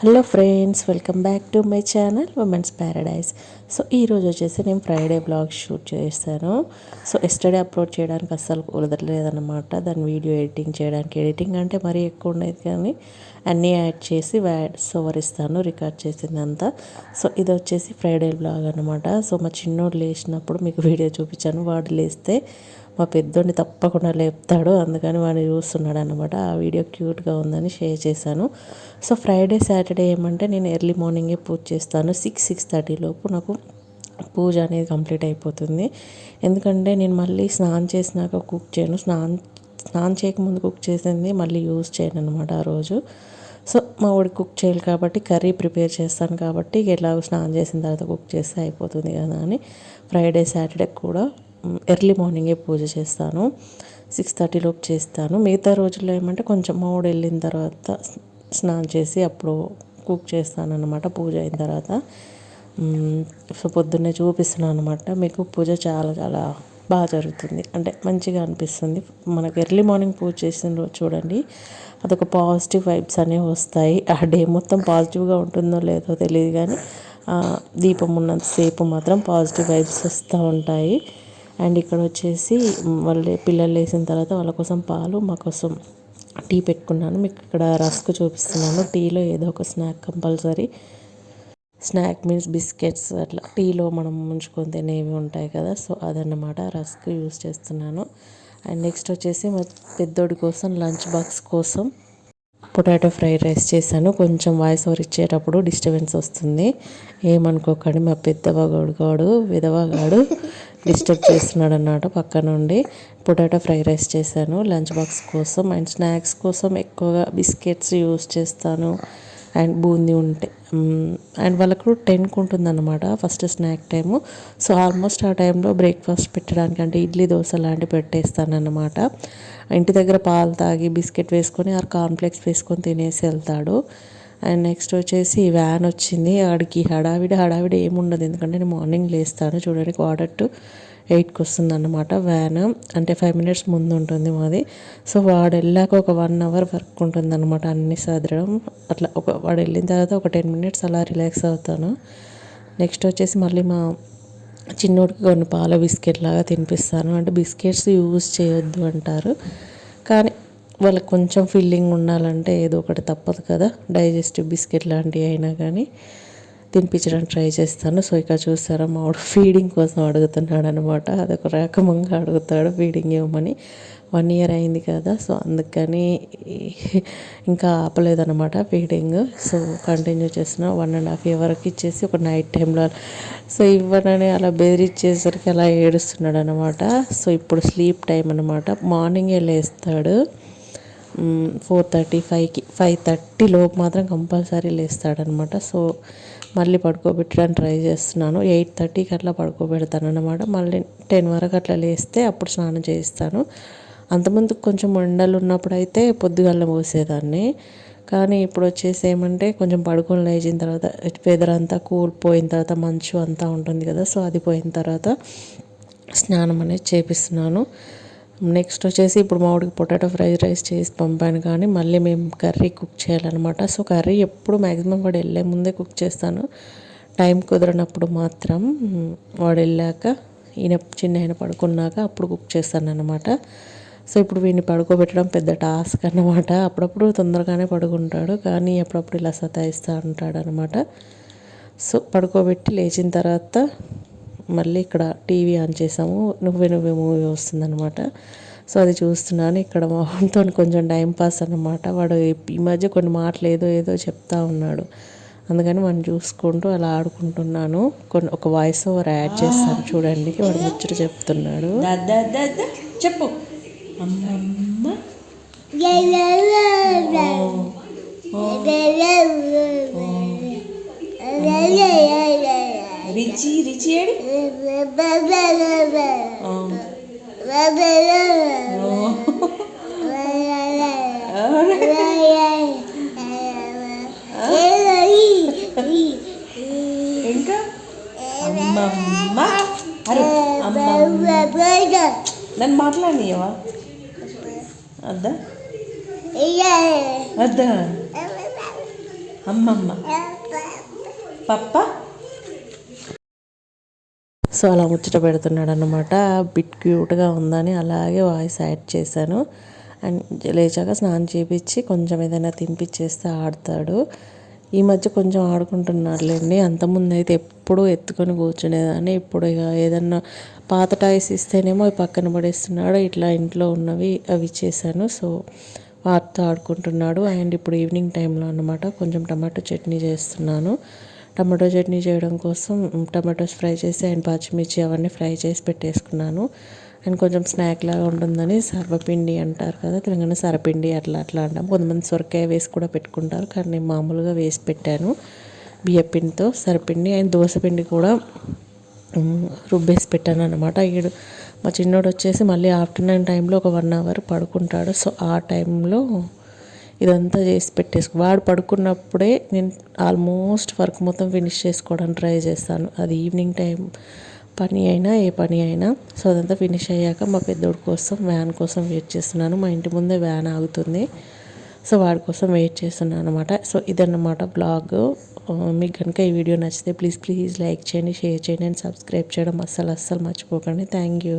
Hello friends welcome back to my channel women's paradise so ఈరోజు వచ్చేసి నేను Friday blog shoot చేశాను. So yesterday upload చేయడానికి అస్సలు కుదరలేదన్నమాట. దాని వీడియో ఎడిటింగ్ చేయడానికి. ఎడిటింగ్ అంటే మరీ ఎక్కువ ఉండేది కానీ అన్నీ యాడ్ చేసి వ్యాడ్స్ ఓవర్ రికార్డ్ రికార్డ్ చేసిందంతా. సో ఇది వచ్చేసి ఫ్రైడే బ్లాగ్ అనమాట సో మా చిన్నోడు లేచినప్పుడు మీకు వీడియో చూపించాను. వాడు లేస్తే మా పెద్దోడిని తప్పకుండా లేపుతాడు. అందుకని వాడిని చూస్తున్నాడు అనమాట ఆ వీడియో క్యూట్గా ఉందని షేర్ చేశాను. సో ఫ్రైడే సాటర్డే ఏమంటే నేను ఎర్లీ మార్నింగే పూజ చేస్తాను. సిక్స్ సిక్స్ థర్టీ లోపు నాకు పూజ అనేది కంప్లీట్ అయిపోతుంది. ఎందుకంటే నేను మళ్ళీ స్నానం చేసినాక కుక్ చేయను. స్నానం స్నానం చేయకముందు కుక్ చేసింది మళ్ళీ యూజ్ చేయను అనమాట ఆ రోజు. సో మా వాడు కుక్ చేయాలి కాబట్టి కర్రీ ప్రిపేర్ చేస్తాను కాబట్టి ఎలాగో స్నానం చేసిన తర్వాత కుక్ చేస్తే అయిపోతుంది కదా అని ఫ్రైడే సాటర్డే కూడా ఎర్లీ మార్నింగే పూజ చేస్తాను. సిక్స్ థర్టీలోపు చేస్తాను. మిగతా రోజుల్లో ఏమంటే కొంచెం మామిడి వెళ్ళిన తర్వాత స్నానం చేసి అప్పుడు కుక్ చేస్తానన్నమాట పూజ అయిన తర్వాత. సో పొద్దున్నే చూపిస్తున్నాను అనమాట మీకు పూజ చాలా చాలా బాగా జరుగుతుంది. అంటే మంచిగా అనిపిస్తుంది. మనకు ఎర్లీ మార్నింగ్ పూజ చేసిన రోజు చూడండి అదొక పాజిటివ్ వైబ్స్ అనేవి వస్తాయి. ఆ డే మొత్తం పాజిటివ్గా ఉంటుందో లేదో తెలియదు కానీ దీపం ఉన్నంతసేపు మాత్రం పాజిటివ్ వైబ్స్ వస్తూ ఉంటాయి. అండ్ ఇక్కడ వచ్చేసి వాళ్ళు పిల్లలు వేసిన తర్వాత వాళ్ళ కోసం పాలు మా కోసం టీ పెట్టుకున్నాను. మీకు ఇక్కడ రస్క్ చూపిస్తున్నాను. టీలో ఏదో ఒక snack compulsory snack means biscuits అట్లా. టీలో మనం ముంచుకొని తినేవి ఉంటాయి కదా సో అదన్నమాట రస్క్ యూస్ చేస్తున్నాను. అండ్ నెక్స్ట్ వచ్చేసి మా పెద్దోడి కోసం లంచ్ బాక్స్ కోసం పొటాటో ఫ్రైడ్ రైస్ చేశాను. కొంచెం వాయిస్ ఓవర్ ఇచ్చేటప్పుడు డిస్టర్బెన్స్ వస్తుంది. ఏమనుకోకండి మా పెద్దవాగాడు గాడు విధవగాడు డిస్టర్బ్ చేస్తున్నాడు అన్నమాట పక్క నుండి. పొటాటో ఫ్రైడ్ రైస్ చేశాను. లంచ్ బాక్స్ కోసం అండ్ స్నాక్స్ కోసం ఎక్కువగా బిస్కెట్స్ యూస్ చేస్తాను. అండ్ బూందీ ఉంటే అండ్ వాళ్ళకు టెన్కి ఉంటుంది అనమాట first snack time. So almost ఆ టైంలో బ్రేక్ఫాస్ట్ పెట్టడానికి అంటే ఇడ్లీ దోశ లాంటివి పెట్టేస్తానన్నమాట. ఇంటి దగ్గర పాలు తాగి బిస్కెట్ వేసుకొని ఆ కాన్ఫ్లెక్స్ వేసుకొని తినేసి వెళ్తాడు. అండ్ నెక్స్ట్ వచ్చేసి వ్యాన్ వచ్చింది. ఆడికి హడావిడి హడావిడి ఏముండదు. ఎందుకంటే నేను మార్నింగ్ లేస్తాను. చూడండి క్వార్టర్ టు ఎయిట్కి వస్తుంది అన్నమాట వ్యాన్. అంటే ఫైవ్ మినిట్స్ ముందు ఉంటుంది మాది. సో వాడు వెళ్ళాక ఒక వన్ అవర్ వర్క్ ఉంటుంది అనమాట అన్ని సదరడం అట్లా ఒక వాడు వెళ్ళిన తర్వాత ఒక టెన్ మినిట్స్ అలా రిలాక్స్ అవుతాను. నెక్స్ట్ వచ్చేసి మళ్ళీ మా చిన్నోడికి కొన్ని పాల బిస్కెట్ లాగా తినిపిస్తాను. అంటే బిస్కెట్స్ యూజ్ చేయొద్దు అంటారు. కానీ వాళ్ళకి కొంచెం ఫీలింగ్ ఉండాలంటే ఏదో ఒకటి తప్పదు కదా. డైజెస్టివ్ బిస్కెట్ లాంటివి అయినా కానీ తినిపించడానికి ట్రై చేస్తాను. సో ఇక చూస్తారా మావాడు ఫీడింగ్ కోసం అడుగుతున్నాడు అనమాట అదొక రకమంగా అడుగుతాడు ఫీడింగ్ ఇవ్వమని. వన్ ఇయర్ అయింది కదా సో అందుకని ఇంకా ఆపలేదనమాట ఫీడింగ్. సో కంటిన్యూ చేసిన వన్ అండ్ హాఫ్ ఇయర్ వరకు ఇచ్చేసి ఒక నైట్ టైంలో సో ఇవ్వనని అలా బెదిరిచ్చేసరికి అలా ఏడుస్తున్నాడు అనమాట సో ఇప్పుడు స్లీప్ టైం అనమాట మార్నింగే లేస్తాడు. ఫోర్ థర్టీ ఫైవ్కి ఫైవ్ థర్టీ లోపు మాత్రం కంపల్సరీ లేస్తాడనమాట. సో మళ్ళీ పడుకోబెట్టడానికి ట్రై చేస్తున్నాను. ఎయిట్ థర్టీకి అట్లా పడుకోబెడతాను అనమాట మళ్ళీ టెన్ వరకు అట్లా లేస్తే అప్పుడు స్నానం చేయిస్తాను. అంతకుముందు కొంచెం ఎండలు ఉన్నప్పుడు అయితే పొద్దుగాల పోసేదాన్ని. కానీ ఇప్పుడు వచ్చేసి ఏమంటే కొంచెం పడుకొని లేచిన తర్వాత వెదర్ అంతా కూలిపోయిన తర్వాత మంచు అంతా ఉంటుంది కదా సో అది పోయిన తర్వాత స్నానం అనేది చేపిస్తున్నాను. నెక్స్ట్ వచ్చేసి ఇప్పుడు మామిడికి పొటాటో ఫ్రైడ్ రైస్ చేసి పంపాను కానీ మళ్ళీ మేము కర్రీ కుక్ చేయాలన్నమాట. సో కర్రీ ఎప్పుడు మ్యాక్సిమం వాడు వెళ్ళే ముందే కుక్ చేస్తాను. టైం కుదరనప్పుడు మాత్రం వాడు వెళ్ళాక ఈయన చిన్న ఆయన పడుకున్నాక అప్పుడు కుక్ చేస్తాను అనమాట సో ఇప్పుడు వీడిని పడుకోబెట్టడం పెద్ద టాస్క్ అనమాట అప్పుడప్పుడు తొందరగానే పడుకుంటాడు కానీ అప్పుడప్పుడు ఇలా సతాయిస్తూ ఉంటాడు అనమాట సో పడుకోబెట్టి లేచిన తర్వాత మళ్ళీ ఇక్కడ టీవీ ఆన్ చేసాము. నువ్వే నువ్వే మూవీ వస్తుందనమాట సో అది చూస్తున్నాను. ఇక్కడ మా వాడితో కొంచెం టైం పాస్ అనమాట వాడు ఈ మధ్య కొన్ని మాటలు ఏదో ఏదో చెప్తా ఉన్నాడు. అందుకని మనం చూసుకుంటూ అలా ఆడుకుంటున్నాను. కొన్ని ఒక వాయిస్ ఓవర్ యాడ్ చేస్తాను చూడండి. వాడు ముచ్చట చెప్తున్నాడు. చెప్పు. అమ్మమ్మ. రిచి రిచి ఏడి ఇంకా అమ్మమ్మ అరే అమ్మమ్మ నన్ను మాట్లాడినవా అద్దా అద్దా అమ్మమ్మ పప్ప సో అలా ముచ్చట పెడుతున్నాడు అనమాట బిట్ క్యూట్గా ఉందని అలాగే వాయిస్ యాడ్ చేశాను. అండ్ లేచాక స్నానం చేపించి కొంచెం ఏదైనా తినిపించేస్తే ఆడతాడు. ఈ మధ్య కొంచెం ఆడుకుంటున్నాడులేండి అంతకుముందు అయితే ఎప్పుడూ ఎత్తుకొని కూర్చునేదాన్ని. ఇప్పుడు ఇక ఏదన్నా పాత టాయ్స్ ఇస్తేనేమో పక్కన పడేస్తున్నాడు. ఇట్లా ఇంట్లో ఉన్నవి అవి ఇచ్చేసాను సో వాటితో ఆడుకుంటున్నాడు. అండ్ ఇప్పుడు ఈవినింగ్ టైంలో అనమాట కొంచెం టమాటో చట్నీ చేస్తున్నాను. టమాటో చట్నీ చేయడం కోసం టమాటోస్ ఫ్రై చేసి అండ్ పచ్చిమిర్చి అవన్నీ ఫ్రై చేసి పెట్టేసుకున్నాను. అండ్ కొంచెం స్నాక్ లాగా ఉంటుందని సర్వపిండి అంటారు కదా తెలంగాణ సరపిండి అట్లా అట్లా అంటాం. కొంతమంది సొరకాయ వేసి కూడా పెట్టుకుంటారు కానీ నేను మామూలుగా వేసి పెట్టాను. బియ్యపిండితో సరపిండి అండ్ దోశపిండి కూడా రుబ్బేసి పెట్టాను అనమాట ఈడు మా చిన్నోడు వచ్చేసి మళ్ళీ ఆఫ్టర్నూన్ టైంలో ఒక వన్ అవర్ పడుకుంటాడు. సో ఆ టైంలో ఇదంతా చేసి పెట్టేసుకో. వాడు పడుకున్నప్పుడే నేను ఆల్మోస్ట్ వర్క్ మొత్తం ఫినిష్ చేసుకోవడానికి ట్రై చేస్తాను. అది ఈవినింగ్ టైం పని అయినా ఏ పని అయినా. సో అదంతా ఫినిష్ అయ్యాక మా పెద్దోడి కోసం వ్యాన్ కోసం వెయిట్ చేస్తున్నాను. మా ఇంటి ముందే వ్యాన్ ఆగుతుంది. సో వాడి కోసం వెయిట్ చేస్తున్నాను అనమాట సో ఇదన్నమాట బ్లాగ్. మీకు కనుక ఈ వీడియో నచ్చితే ప్లీజ్ ప్లీజ్ లైక్ చేయండి షేర్ చేయండి అండ్ సబ్స్క్రైబ్ చేయడం అస్సలు అస్సలు మర్చిపోకండి. Thank you.